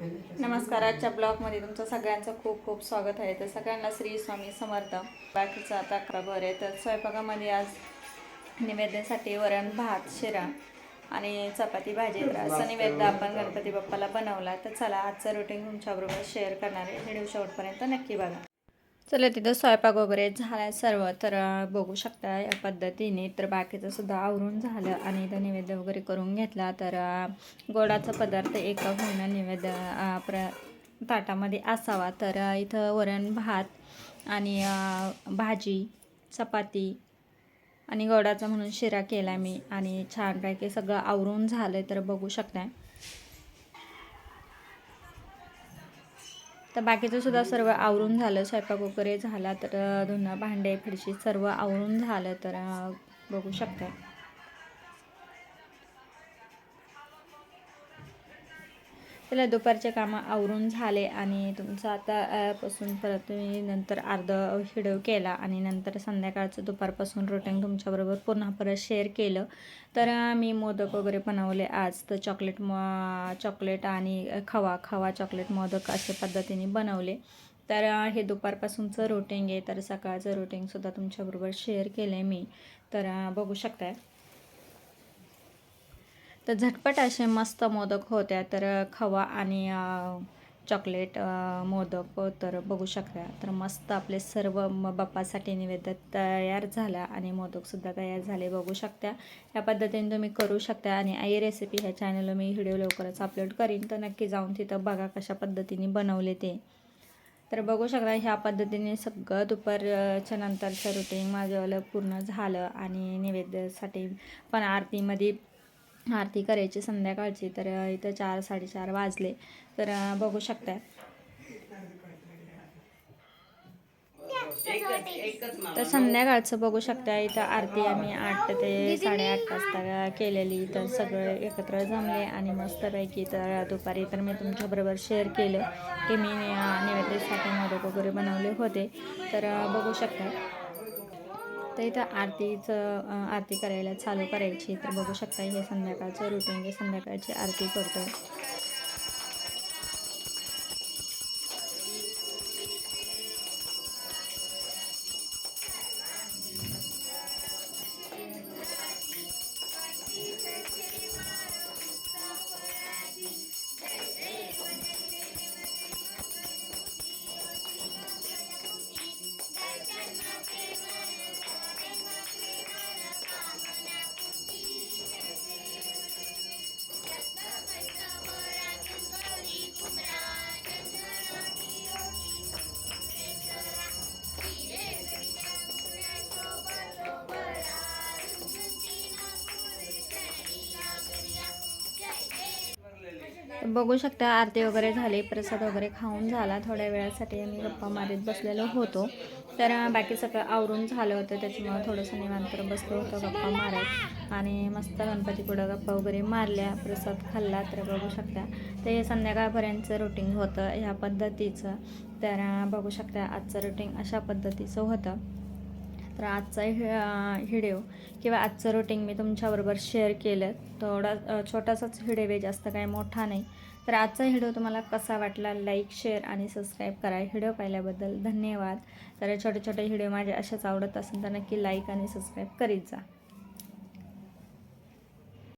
नमस्कार आजच्या ब्लॉगमध्ये तुमचं सगळ्यांचं खूप खूप स्वागत आहे. तर सगळ्यांना श्री स्वामी समर्थ. बाकीचं आता अकरा आहे. तर स्वयंपाकामध्ये आज निवेदनासाठी वरण भात शिरा आणि चपाती भाजी. तर असं निवेद्य आपण गणपती बाप्पाला बनवला तर चला आजचं रुटीन तुमच्याबरोबर शेअर करणार आहे. व्हिडिओ शेवटपर्यंत नक्की बघा. चला तिथं स्वयंपाक वगैरे झाला सर्व तर बघू शकता या पद्धतीने. तर बाकीचं सुद्धा आवरून झालं आणि इथं नैवेद्य वगैरे करून घेतला. तर गोडाचा पदार्थ एका होणं नैवेद्य प्र ताटामध्ये असावा. तर इथं वरण भात आणि भाजी चपाती आणि गोडाचा म्हणून शिरा केला मी. आणि छानपैकी सगळं आवरून झालं तर बघू शकताय. तर बाकीचं सुद्धा सर्व आवरून झालं. स्वयंपाक वगैरे झाला तर धुणं भांडे फिरशी सर्व आवरून झालं तर बघू शकता त्याला दुपारचे कामं आवरून झाले आणि तुमचं आता पासून परत मी नंतर अर्ध व्हिडिओ केला आणि नंतर संध्याकाळचं दुपारपासून रुटीन तुमच्याबरोबर पुन्हा परत शेअर केलं. तर मी मोदक वगैरे बनवले आज. तर चॉकलेट म चॉकलेट आणि खवा खवा चॉकलेट मोदक अशा पद्धतीने बनवले. तर हे दुपारपासूनचं रुटीन आहे. तर सकाळचं रुटीनसुद्धा तुमच्याबरोबर शेअर केलं आहे मी. तर बघू शकताय. तर झटपट असे मस्त मोदक होत्या तर खवा आणि चॉकलेट मोदक तर बघू शकता. तर मस्त आपले सर्व म बाप्पासाठी निवेदन तयार झाला आणि मोदकसुद्धा तयार झाले बघू शकता. या पद्धतीने तुम्ही करू शकता आणि आई रेसिपी ह्या चॅनलवर मी व्हिडिओ लवकरच अपलोड करीन. तर नक्की जाऊन तिथं बघा कशा पद्धतीने बनवले ते. तर बघू शकता ह्या पद्धतीने सगळं दुपारच्या नंतरचं रुटीन माझं पूर्ण झालं आणि नैवेद्यासाठी पण आरतीमध्ये आरती करायची संध्याकाळची तर इथं चार साडेचार वाजले. तर बघू शकताय. तर संध्याकाळचं बघू शकता इथं आरती आम्ही आठ ते साडेआठ वाजता केलेली. तर सगळं एकत्र जमले आणि मस्तपैकी तर दुपारी तर मी तुमच्याबरोबर शेअर केलं की मी अं, नैवेद्यासाठी मोदक वगैरे बनवले होते. तर बघू शकता तर इथं आरतीचं आरती करायला चालू करायची. तर बघू शकता हे संध्याकाळचं रुटीन जे संध्याकाळची आरती करतो बघू शकता आरती वगैरे झाली प्रसाद वगैरे खाऊन झाला. थोड्या वेळासाठी आम्ही गप्पा मारीत बसलेलो होतो. तर बाकी सगळं आवरून झालं होतं त्याच्यामुळं थोडंसं निवांतर बसलो होतो गप्पा मारत. आणि मस्त गणपती पुढं गप्पा वगैरे मारल्या प्रसाद खाल्ला तर बघू शकता. तर हे संध्याकाळपर्यंतचं रुटीन होतं ह्या पद्धतीचं. तर बघू शकता आजचं रुटीन अशा पद्धतीचं होतं. तर आजचा व्हिडिओ किंवा आजचं रुटीन मी तुमच्याबरोबर शेअर केलं थोडा छोटासाच व्हिडिओ आहे जास्त काही मोठा नाही. तर आजचा व्हिडिओ तुम्हाला कसा वाटला? लाईक शेअर आणि सबस्क्राईब करा. व्हिडिओ पाहिल्याबद्दल धन्यवाद. तर छोटे छोटे व्हिडिओ माझे असेच आवडत असेल तर नक्की लाईक आणि सबस्क्राईब करीत जा.